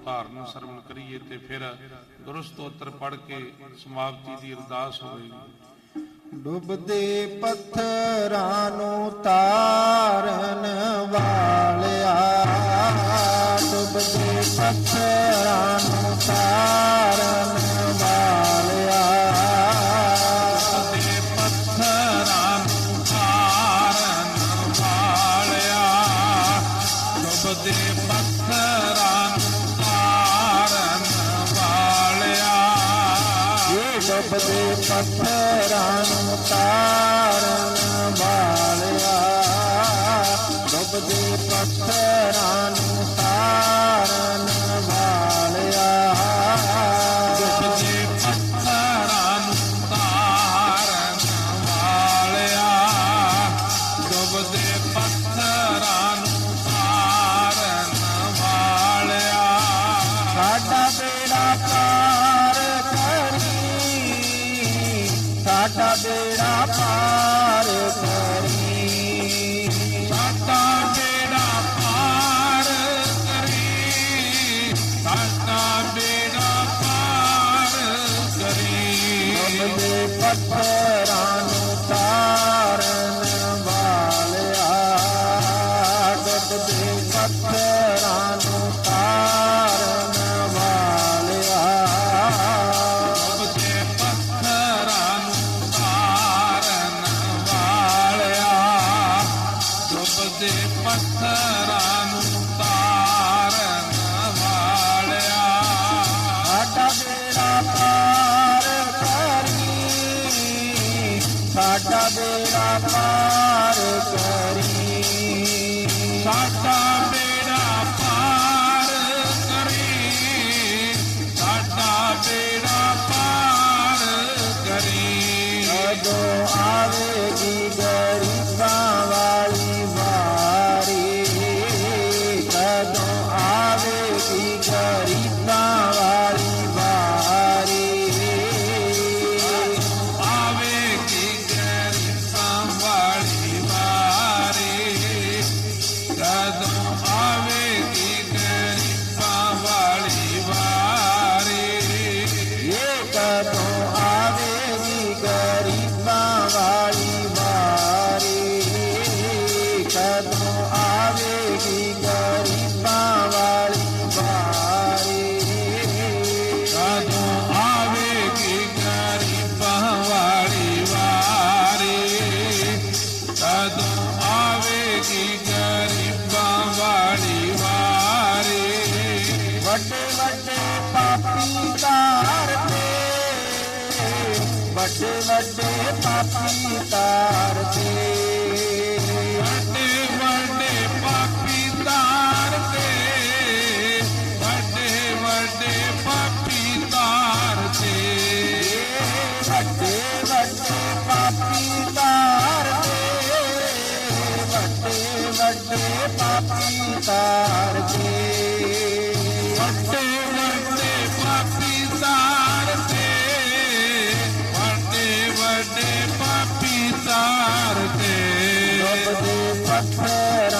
ਸੁਧਾਰ ਨੂੰ ਸਰਵਣ ਕਰੀਏ ਤੇ ਫਿਰ ਦੁਰਸਤ ਉਤਰ ਪੜ ਕੇ ਸਮਾਪਤੀ ਦੀ ਅਰਦਾਸ ਹੋਵੇਗੀ। ਡੁੱਬਦੇ ਪੱਥਰਾਂ ਨੂੰ ਤਾਰਨ ਵਾਲਿਆ ਡੁੱਬਦੇ ਪੱਥਰਾਂ ਨੂੰ ਤਾਰਨ ਵਾਲਿਆ। ਦੇ ਪੱਥਰਾਂ ਦੇ ਪੱਥਰਾਂ ਨੂੰ ਤਾਰਨ ਸਾਡਾ ਬੇੜਾ ਪਾਰ ਕਰੀ ਸਾਡਾ ਬੇੜਾ ਪਾਰ ਕਰੀ ਸਾਡਾ ਬੇੜਾ ਪਾਰ ਕਰੀ ਮਨ ਦੇ ਪੱਥਰਾਂ ਸਾਕਾਰ ਕਰੀ ਸਾਡਾ ਪਾਪੀ ਤਾਰਦੇ ਵੱਡੇ ਵੱਡੇ ਪਾਪੀ ਤਾਰਦੇ ਵੱਡੇ ਵੱਡੇ ਪਾਪੀ ਤਾਰਦੇ ਵੱਡੇ ਵੱਡੇ ਪਾਪੀ ਤਾਰਦੇ ਵੱਡੇ ਵੱਡੇ ਪਾਪੀ ਤਾਰਦੇ ਵੱਡੇ ਵੱਡੇ ਪਾਪੀ ਤਾਰਦੇ ਵੱਡੇ ਪਾਪੀ ਤਾਰਤੇ ਵੱਡੇ ਵੱਡੇ ਪਾਪੀ ਤਾਰਤੇ ਰੱਬ ਦੇ ਪੱਥਰ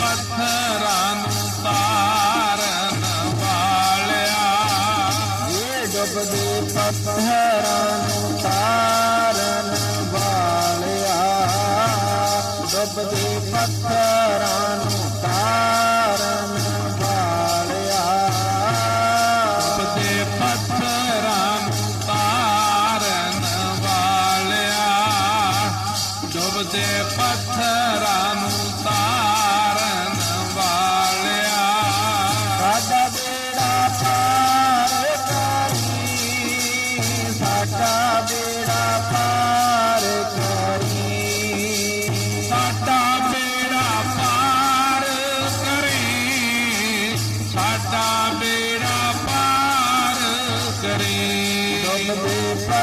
ਪੱਥਰਾਂ ਨੂੰ ਤਾਰਨ ਵਾਲਿਆ। ਇਹ ਡੁੱਬਦੇ ਪੱਥਰਾਂ ਨੂੰ ਤਾਰਨ ਵਾਲਿਆ। ਡੁੱਬਦੇ ਪੱਥਰਾਂ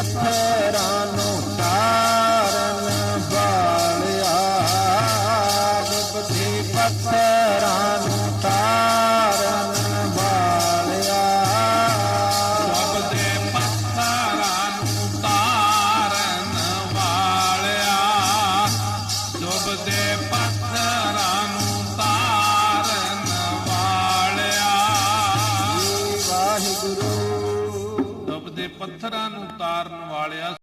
ਡੁੱਬਦੇ ਪੱਥਰਾਂ ਨੂੰ ਤਾਰਨ ਵਾਲਿਆ। ਡੁੱਬਦੇ ਪੱਥਰਾਂ ਪੱਥਰਾਂ ਨੂੰ ਤਾਰਨ ਵਾਲਿਆ